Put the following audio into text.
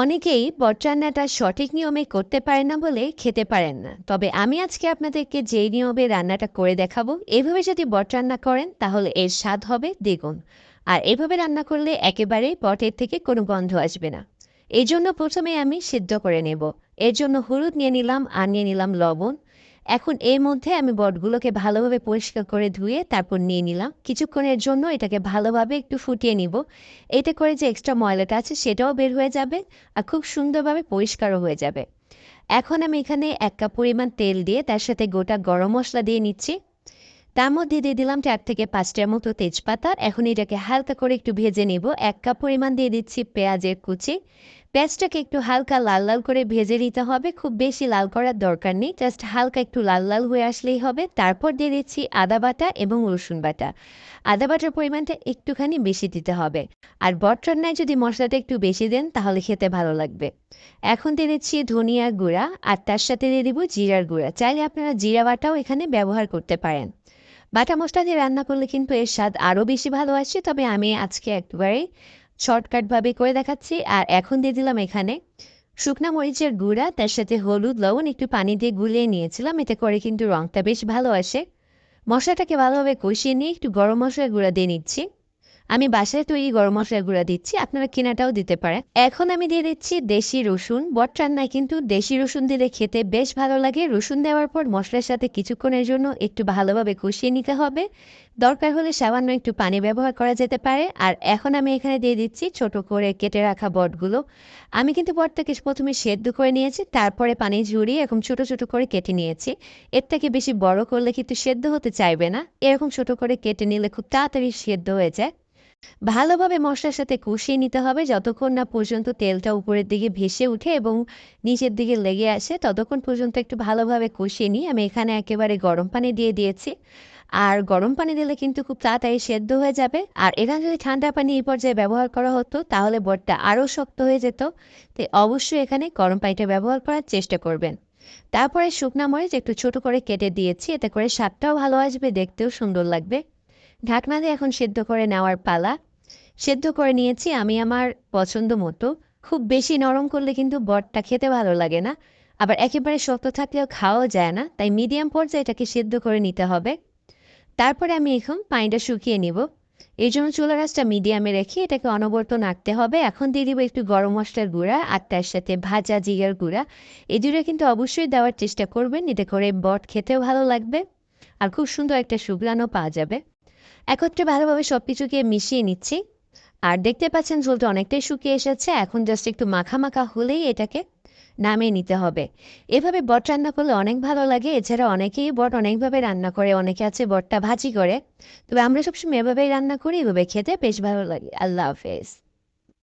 অনেকেই বটরান্নাটা সঠিক নিয়মে করতে পারেন না বলে খেতে পারেন না। তবে আমি আজকে আপনাদেরকে যে নিয়মে রান্নাটা করে দেখাবো, এভাবে যদি বটরান্না করেন তাহলে এর স্বাদ হবে দ্বিগুণ। আর এভাবে রান্না করলে একেবারে পটের থেকে কোনো গন্ধ আসবে না। এই জন্য প্রথমে আমি সিদ্ধ করে নেব। এর জন্য হলুদ নিয়ে নিলাম, আর নিয়ে নিলাম লবণ। এখন এর মধ্যে আমি বটগুলোকে ভালোভাবে পরিষ্কার করে ধুয়ে তারপর নিয়ে নিলাম। কিছুক্ষণের জন্য এটাকে ভালোভাবে একটু ফুটিয়ে নিব। এতে করে যে এক্সট্রা ময়লাটা আছে সেটাও বের হয়ে যাবে আর খুব সুন্দরভাবে পরিষ্কারও হয়ে যাবে। এখন আমি এখানে এক কাপ পরিমাণ তেল দিয়ে তার সাথে গোটা গরম মশলা দিয়ে নিচ্ছি। তার মধ্যে দিয়ে দিলাম চার থেকে পাঁচটার মতো তেজপাতা। এখন এটাকে হালকা করে একটু ভেজে নেব। এক কাপ পরিমাণ দিয়ে দিচ্ছি পেঁয়াজের কুচি। পেঁয়াজটাকে একটু হালকা লাল লাল করে ভেজে নিতে হবে। খুব বেশি লাল করার দরকার নেই। জাস্ট হালকা একটু লাল লাল হয়ে আসলেই হবে। তারপর দিয়ে দিচ্ছি আদা বাটা এবং রসুন বাটা। আদা বাটার পরিমাণটা একটুখানি বেশি দিতে হবে। আর বট রান্নায় যদি মশলাটা একটু বেশি দেন, তাহলে খেতে ভালো লাগবে। এখন দিয়ে দিচ্ছি ধনিয়ার গুঁড়া আর তার সাথে দিয়ে দিব জিরার গুঁড়া। চাইলে আপনারা জিরা বাটাও এখানে ব্যবহার করতে পারেন। বাটা মশলা দিয়ে রান্না করলে কিন্তু এর স্বাদ আরও বেশি ভালো আসে। তবে আমি আজকে একেবারেই শর্টকাটভাবে করে দেখাচ্ছি, আর এখন দিয়ে দিলাম এখানে শুকনা মরিচের গুঁড়া, তার সাথে হলুদ, লবণ, একটু পানি দিয়ে গুলিয়ে নিয়েছিলাম, এতে করে কিন্তু রঙটা বেশ ভালো আসে। মশলাটাকে ভালোভাবে কষিয়ে নিয়ে একটু গরম মশলার গুঁড়া দিয়ে নিচ্ছি। আমি বাসায় তৈরি গরম মশলা গুঁড়া দিচ্ছি, আপনারা কেনাটাও দিতে পারেন। এখন আমি দিয়ে দিচ্ছি দেশি রসুন, বট রান্নায় কিন্তু দেশি রসুন দিলে খেতে বেশ ভালো লাগে। রসুন দেওয়ার পর মশলার সাথে কিছুক্ষণের জন্য একটু ভালোভাবে কষিয়ে নিতে হবে। দরকার হলে সামান্য একটু পানি ব্যবহার করা যেতে পারে। আর এখন আমি এখানে দিয়ে দিচ্ছি ছোট করে কেটে রাখা বটগুলো। আমি কিন্তু বটটাকে প্রথমে সেদ্ধ করে নিয়েছি, তারপরে পানি ঝুড়িয়ে এরকম ছোট ছোট করে কেটে নিয়েছি। এর থেকে বেশি বড় করলে কিন্তু সেদ্ধ হতে চাইবে না। এরকম ছোট করে কেটে নিলে খুব তাড়াতাড়ি সেদ্ধ হয়ে যায়। ভালোভাবে মশলার সাথে কষিয়ে নিতে হবে। যতক্ষণ না পর্যন্ত তেলটা উপরের দিকে ভেসে উঠে এবং নিচের দিকে লেগে আসে, ততক্ষণ পর্যন্ত একটু ভালোভাবে কষিয়ে নিই আমি এখানে একেবারে গরম পানি দিয়ে দিয়েছি। আর গরম পানি দিলে কিন্তু খুব তাড়াতাড়ি সেদ্ধ হয়ে যাবে। আর এখানে যদি ঠান্ডা পানি এই পর্যায়ে ব্যবহার করা হতো, তাহলে বটটা আরও শক্ত হয়ে যেত। তাই অবশ্যই এখানে গরম পানিটা ব্যবহার করার চেষ্টা করবেন। তারপরে শুকনা মরিচ একটু ছোট করে কেটে দিয়েছি, এতে করে স্বাদটাও ভালো আসবে, দেখতেও সুন্দর লাগবে। ঢাকনা দিয়ে এখন সেদ্ধ করে নেওয়ার পালা। সেদ্ধ করে নিয়েছি, আমি আমার পছন্দ মতো। খুব বেশি নরম করলে কিন্তু বটটা খেতে ভালো লাগে না। আবার একেবারে শক্ত থাকলেও খাওয়া যায় না, তাই মিডিয়াম পর্যায়ে এটাকে সেদ্ধ করে নিতে হবে। তারপরে আমি এখন পানিটা শুকিয়ে নিব। এই জন্য চুলা গাছটা মিডিয়ামে রেখে এটাকে অনবরত নাড়তে হবে। এখন দিয়ে দিব একটু গরম মশলার গুঁড়া আর তার সাথে ভাজা জিরার গুঁড়া। এই দুটো কিন্তু অবশ্যই দেওয়ার চেষ্টা করবেন, এতে করে বট খেতেও ভালো লাগবে। আর খুব সুন্দর একটা সুগ্রানও পাওয়া যাবে। একত্রে ভালোভাবে সব কিছুকে মিশিয়ে নিচ্ছি। আর দেখতে পাচ্ছেন ঝোলটা অনেকটাই শুকিয়ে এসেছে। এখন জাস্ট একটু মাখা মাখা হলেই এটাকে নামিয়ে নিতে হবে। এভাবে বট রান্না করলে অনেক ভালো লাগে। এছাড়া অনেকেই বট অনেকভাবে রান্না করে, অনেকে আছে বটটা ভাজি করে। তবে আমরা সবসময় এভাবেই রান্না করি, এভাবে খেতে বেশ ভালো লাগে। আল্লাহ হাফেজ।